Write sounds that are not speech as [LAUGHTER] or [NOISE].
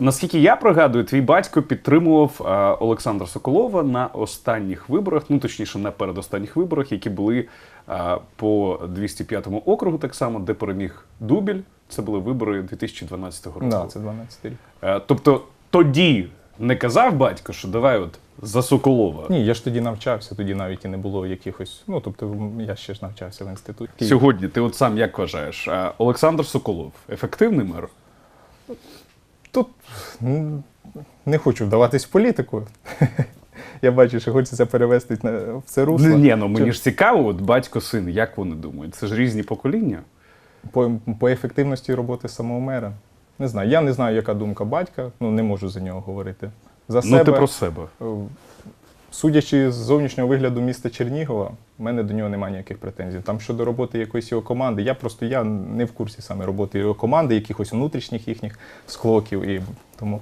Наскільки я пригадую, твій батько підтримував е, Олександра Соколова на останніх виборах, ну точніше, на передостанніх виборах, які були е, по 205 округу, так само, де переміг Дубіль. Це були вибори 2012 року. Да, це 12 рік. Е, тобто тоді не казав батько, що давай от за Соколова. Ні, я ж тоді навчався, тоді навіть і не було якихось. Ну тобто я ще ж навчався в інституті. Сьогодні ти от сам як вважаєш, е, Олександр Соколов ефективний мер? Тут не хочу вдаватись в політику. [LAUGHS] Я бачу, що хочеться перевести на- в це русло. Ну, ні, ну мені ж цікаво, от батько син, як вони думають? Це ж різні покоління. по, по ефективності роботи самого мера. Не знаю. Я не знаю, яка думка батька, ну не можу за нього говорити. За Ну себе, ти про себе. Судячи з зовнішнього вигляду міста Чернігова, в мене до нього немає ніяких претензій. Там щодо роботи якоїсь його команди, я просто я не в курсі саме роботи його команди, якихось внутрішніх їхніх склоків. І тому